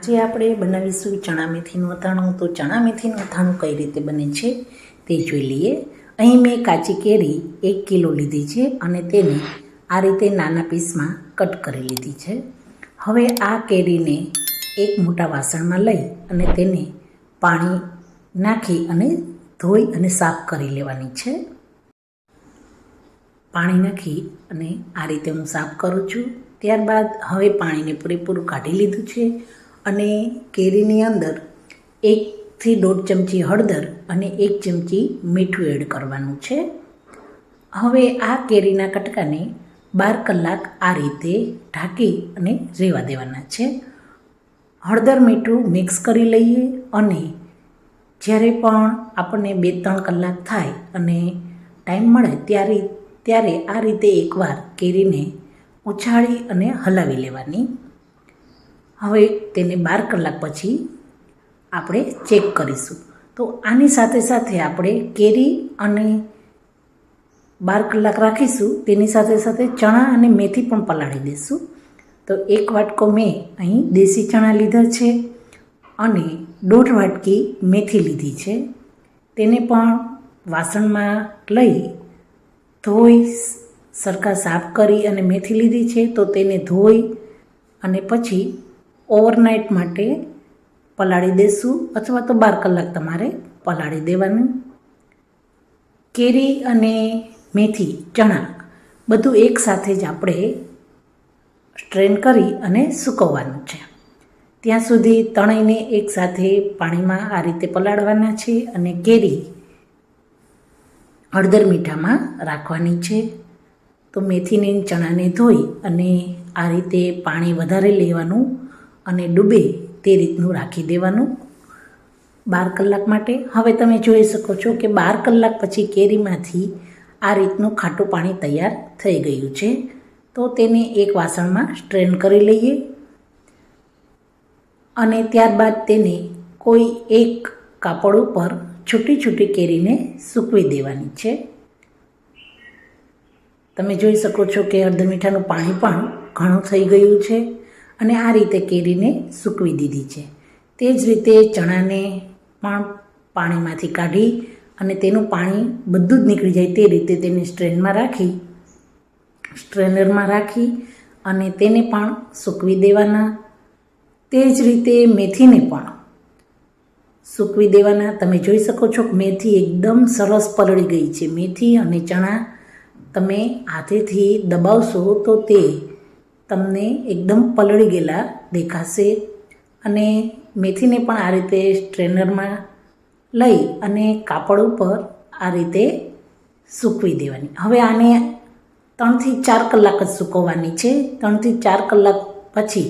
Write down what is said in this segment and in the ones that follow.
આજે આપણે બનાવીશું ચણા મેથીનું અથાણું, તો ચણા મેથીનું અથાણું કઈ રીતે બને છે તે જોઈ લઈએ. અહીં મેં કાચી કેરી એક કિલો લીધી છે અને તેને આ રીતે નાના પીસમાં કટ કરી લીધી છે. હવે આ કેરીને એક મોટા વાસણમાં લઈ અને તેને પાણી નાખી અને ધોઈ અને સાફ કરી લેવાની છે. પાણી નાખી અને આ રીતે હું સાફ કરું છું. ત્યારબાદ હવે પાણીને પૂરેપૂરું કાઢી લીધું છે. અને કેરીની અંદર એકથી દોઢ ચમચી હળદર અને એક ચમચી મીઠું એડ કરવાનું છે. હવે આ કેરીના કટકાને બાર કલાક આ રીતે ઢાંકી અને રેવા દેવાના છે. હળદર મીઠું મિક્સ કરી લઈએ અને જ્યારે પણ આપણને બે ત્રણ કલાક થાય અને ટાઈમ મળે ત્યારે ત્યારે આ રીતે એકવાર કેરીને ઉછાળી અને હલાવી લેવાની. હવે તેને બાર કલાક પછી આપણે ચેક કરીશું. તો આની સાથે સાથે આપણે કેરી અને બાર કલાક રાખીશું. તેની સાથે સાથે ચણા અને મેથી પણ પલાળી દઈશું. તો એક વાટકો મેં અહીં દેશી ચણા લીધા છે અને દોઢ વાટકી મેથી લીધી છે. તેને પણ વાસણમાં લઈ ધોઈ સરખા સાફ કરી અને મેથી લીધી છે. તો તેને ધોઈ અને પછી ઓવરનાઇટ માટે પલાળી દેશું અથવા તો બાર કલાક તમારે પલાળી દેવાનું. કેરી અને મેથી, ચણા બધું એકસાથે જ આપણે સ્ટ્રેન કરી અને સૂકવવાનું છે. ત્યાં સુધી તણાઈને એકસાથે પાણીમાં આ રીતે પલાળવાના છે અને કેરી હળદર મીઠામાં રાખવાની છે. તો મેથીને ચણાને ધોઈ અને આ રીતે પાણી વધારે લેવાનું અને ડૂબે તે રીતનું રાખી દેવાનું બાર કલાક માટે. હવે તમે જોઈ શકો છો કે બાર કલાક પછી કેરીમાંથી આ રીતનું ખાટું પાણી તૈયાર થઈ ગયું છે. તો તેને એક વાસણમાં સ્ટ્રેન કરી લઈએ અને ત્યારબાદ તેને કોઈ એક કાપડ ઉપર છૂટી છૂટી કેરીને સૂકવી દેવાની છે. તમે જોઈ શકો છો કે અડધ મીઠાનું પાણી પણ ઘણું થઈ ગયું છે. અને આ રીતે કેરીને સૂકવી દીધી છે. તે જ રીતે ચણાને પણ પાણીમાંથી કાઢી અને તેનું પાણી બધું જ નીકળી જાય તે રીતે તેને સ્ટ્રેનમાં રાખી, સ્ટ્રેનરમાં રાખી અને તેને પણ સૂકવી દેવાના. તે જ રીતે મેથીને પણ સૂકવી દેવાના. તમે જોઈ શકો છો કે મેથી એકદમ સરસ પલળી ગઈ છે. મેથી અને ચણા તમે હાથેથી દબાવશો તો તે તમને એકદમ પલળી ગયેલા દેખાશે અને મેથીને પણ આ રીતે સ્ટ્રેનરમાં લઈ અને કાપડ ઉપર આ રીતે સૂકવી દેવાની. હવે આને ત્રણથી ચાર કલાક જ સૂકવવાની છે. ત્રણથી ચાર કલાક પછી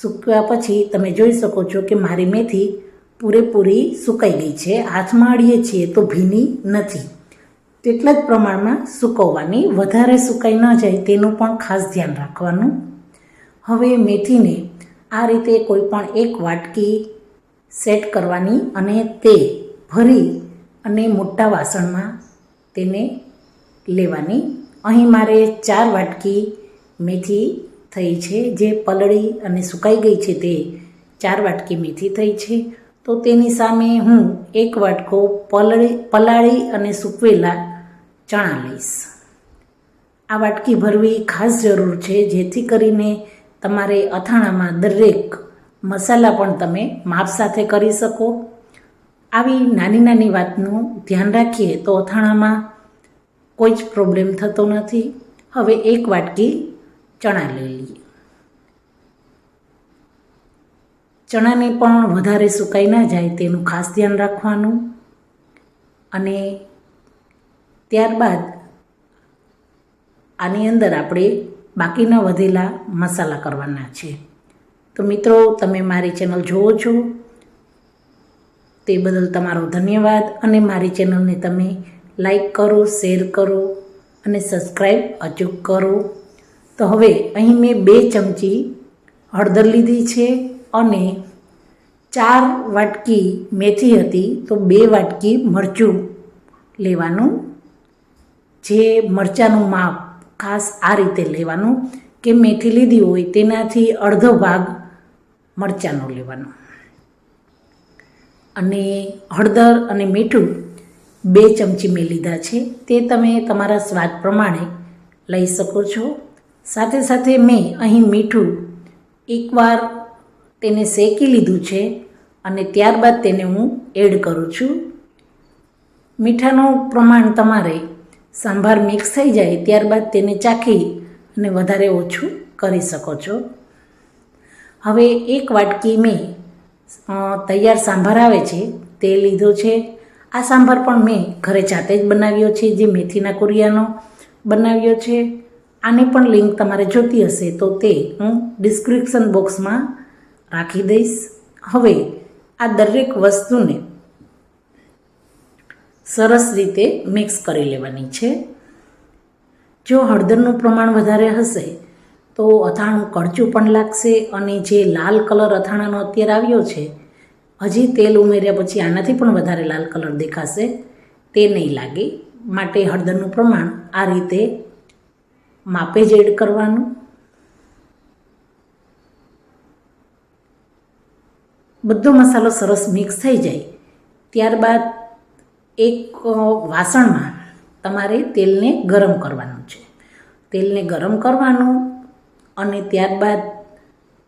સૂકવ્યા પછી તમે જોઈ શકો છો કે મારી મેથી પૂરેપૂરી સુકાઈ ગઈ છે. હાથમાં અડીએ છીએ તો ભીની નથી. તેટલા જ પ્રમાણમાં સૂકવવાની. વધારે સુકાઈ ન જાય તેનું પણ ખાસ ધ્યાન રાખવાનું. હવે મેથીને આ રીતે કોઈ પણ એક વાટકી સેટ કરવાની અને તે ભરી અને મોટા વાસણમાં તેને લેવાની. અહીં મારે ચાર વાટકી મેથી થઈ છે, જે પલળી અને સુકાઈ ગઈ છે તે ચાર વાટકી મેથી થઈ છે. તો તેની સામે હું એક વાટકો પલળી, પલાળી અને સૂકવેલા ચણા લઈશ. આ વાટકી ભરવી ખાસ જરૂર છે, જેથી કરીને તમારે અથાણામાં દરેક મસાલા પણ તમે માપ સાથે કરી શકો. આવી નાની નાની વાતનું ધ્યાન રાખીએ તો અથાણામાં કોઈ જ પ્રોબ્લેમ થતો નથી. હવે એક વાટકી ચણા લઈ લઈએ. ચણાને પણ વધારે સુકાઈ ના જાય તેનું ખાસ ધ્યાન રાખવાનું. અને ત્યારબાદ આની અંદર આપણે બાકીના વધેલા મસાલા કરવાના છે. તો મિત્રો, તમે મારી ચેનલ જુઓ છો. તે બદલ તમારો ધન્યવાદ અને મારી ચેનલને તમે લાઈક કરો, શેર કરો અને સબસ્ક્રાઈબ અચૂક કરો. તો હવે અહીં મેં બે ચમચી હળદર લીધી છે અને ચાર વાટકી મેથી હતી, તો બે વાટકી મરચું લેવાનું. જે મરચાંનું માપ ખાસ આ રીતે લેવાનું કે મેથી લીધી હોય તેનાથી અડધો ભાગ મરચાંનો લેવાનો. અને હળદર અને મીઠું બે ચમચી મેં લીધા છે. તે તમે તમારા સ્વાદ પ્રમાણે લઈ શકો છો. સાથે સાથે મેં અહીં મીઠું એકવાર તેને શેકી લીધું છે અને ત્યારબાદ તેને હું એડ કરું છું. મીઠાનું પ્રમાણ તમારે સાંભાર મિક્સ થઈ જાય ત્યારબાદ તેને ચાખી અને વધારે ઓછું કરી શકો છો. હવે એક વાટકી મેં તૈયાર સાંભાર આવે છે તે લીધો છે. આ સાંભાર પણ મેં ઘરે જાતે જ બનાવ્યો છે, જે મેથીના કુરિયાનો બનાવ્યો છે. આને પણ લિંક તમારે જોતી હશે તો તે હું ડિસ્ક્રિપ્શન બોક્સમાં રાખી દઈશ. હવે આ દરેક વસ્તુને સરસ રીતે મિક્સ કરી લેવાની છે. જો હળદરનું પ્રમાણ વધારે હશે, તો અથાણું કડચું પણ લાગશે અને જે લાલ કલર અથાણાનો અત્યારે આવ્યો છે, હજી તેલ ઉમેર્યા પછી આનાથી પણ વધારે લાલ કલર દેખાશે. તે નહીં લાગે. માટે હળદરનું પ્રમાણ આ રીતે માપે જ એડ કરવાનું. બધો મસાલો સરસ મિક્સ થઈ જાય. ત્યારબાદ એક વાસણમાં તમારે તેલને ગરમ કરવાનું છે. તેલને ગરમ કરવાનું અને ત્યારબાદ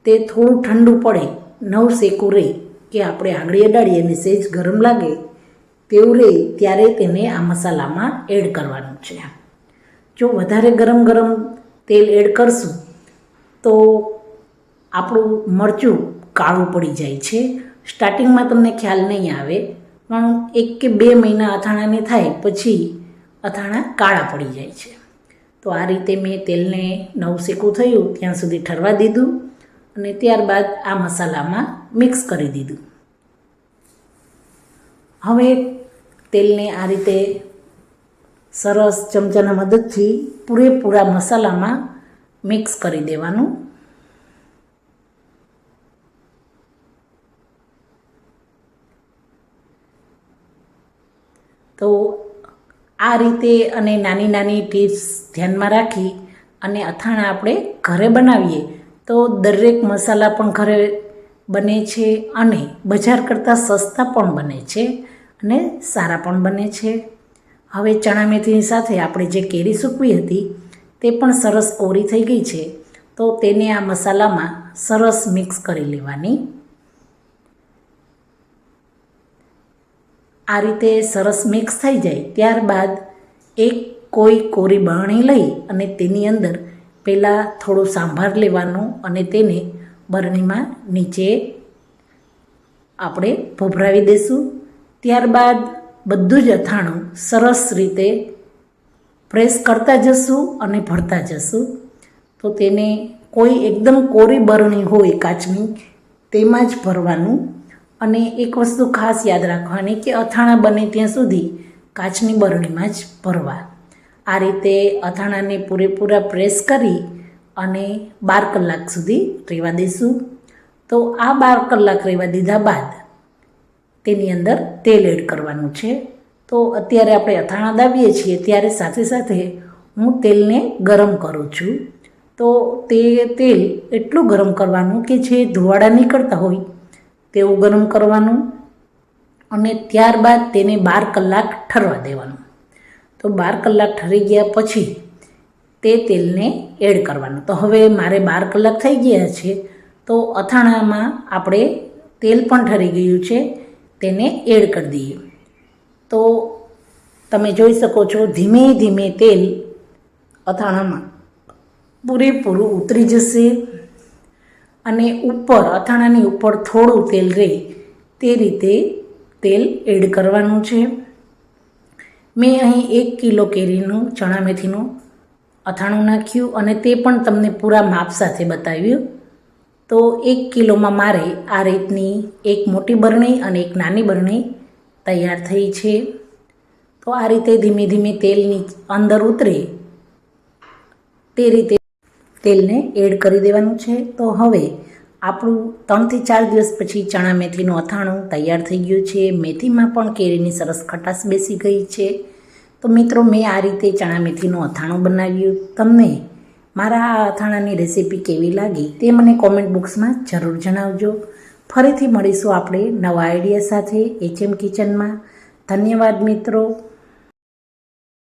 તે થોડું ઠંડુ પડે, નવ શેકું રહે કે આપણે આંગળી અડાડીએ અને સહેજ ગરમ લાગે તેવું રહે ત્યારે તેને આ મસાલામાં એડ કરવાનું છે. જો વધારે ગરમ ગરમ તેલ એડ કરશું તો આપણું મરચું કાળું પડી જાય છે. સ્ટાર્ટિંગમાં તમને ખ્યાલ નહીં આવે પણ એક કે બે મહિના અથાણાને થાય પછી અથાણા કાળા પડી જાય છે. તો આ રીતે મેં તેલને નવ શેકું થયું, ત્યાં સુધી ઠરવા દીધું અને ત્યારબાદ આ મસાલામાં મિક્સ કરી દીધું. હવે તેલને આ રીતે સરસ ચમચાના મદદથી પૂરેપૂરા મસાલામાં મિક્સ કરી દેવાનું તો આ રીતે અને નાની નાની ટિપ્સ ધ્યાનમાં રાખી અને અથાણા આપણે ઘરે બનાવીએ. તો દરેક મસાલા પણ ઘરે બને છે અને બજાર કરતાં સસ્તા પણ બને છે અને સારા પણ બને છે. હવે ચણા મેથીની સાથે આપણે જે કેરી સૂકવી હતી તે પણ સરસ કોરી થઈ ગઈ છે. તો તેને આ મસાલામાં સરસ મિક્સ કરી લેવાની. આ રીતે સરસ મિક્સ થઈ જાય. ત્યારબાદ એક કોઈ કોરી બરણી લઈ અને તેની અંદર પહેલાં થોડો સાંભાર લેવાનું અને તેને બરણીમાં નીચે આપણે ભભરાવી દઈશું ત્યારબાદ બધું જ અથાણું સરસ રીતે પ્રેસ કરતા જશું અને ભરતા જશું. તો તેને કોઈ એકદમ કોરી બરણી હોય કાચની, તેમાં જ ભરવાનું અને એક વસ્તુ ખાસ યાદ રાખવાની કે અથાણાં બને ત્યાં સુધી કાચની બરણીમાં જ ભરવા. આ રીતે અથાણાને પૂરેપૂરા પ્રેસ કરી અને બાર કલાક સુધી રહેવા દઈશું તો આ બાર કલાક રહેવા દીધા બાદ તેની અંદર તેલ એડ કરવાનું છે. તો અત્યારે આપણે અથાણા દાબીએ છીએ ત્યારે સાથે સાથે હું તેલને ગરમ કરું છું. તો તે તેલ એટલું ગરમ કરવાનું કે જે ધુવાડા નીકળતા હોય તેવું ગરમ કરવાનું અને ત્યારબાદ તેને બાર કલાક ઠરવા દેવાનું. તો બાર કલાક ઠરી ગયા પછી તે તેલને એડ કરવાનું. તો હવે મારે બાર કલાક થઈ ગયા છે, તો અથાણામાં આપણે તેલ પણ ઠરી ગયું છે, તેને એડ કરી દઈએ. તો તમે જોઈ શકો છો, ધીમે ધીમે તેલ અથાણામાં પૂરેપૂરું ઉતરી જશે. અને ઉપર, અથાણાની ઉપર થોડું તેલ રહે તે રીતે તેલ એડ કરવાનું છે. મેં અહીં એક કિલો કેરીનું, ચણા મેથીનું અથાણું નાખ્યું અને તે પણ તમને પૂરા માપ સાથે બતાવ્યું. તો એક કિલોમાં મારે આ રીતની એક મોટી બરણી અને એક નાની બરણી તૈયાર થઈ છે. તો આ રીતે ધીમે ધીમે તેલની અંદર ઉતરે. તે રીતે તેલને એડ કરી દેવાનું છે. તો હવે આપણું ત્રણથી ચાર દિવસ પછી ચણા મેથીનું અથાણું તૈયાર થઈ ગયું છે. મેથીમાં પણ કેરીની સરસ ખટાશ બેસી ગઈ છે. તો મિત્રો, મેં આ રીતે ચણા મેથીનું અથાણું બનાવ્યું. તમને મારા આ અથાણાની રેસીપી કેવી લાગી તે મને કોમેન્ટ બોક્સમાં જરૂર જણાવજો. ફરીથી મળીશું આપણે નવા આઈડિયા સાથે. એચએમ કિચનમાં ધન્યવાદ મિત્રો.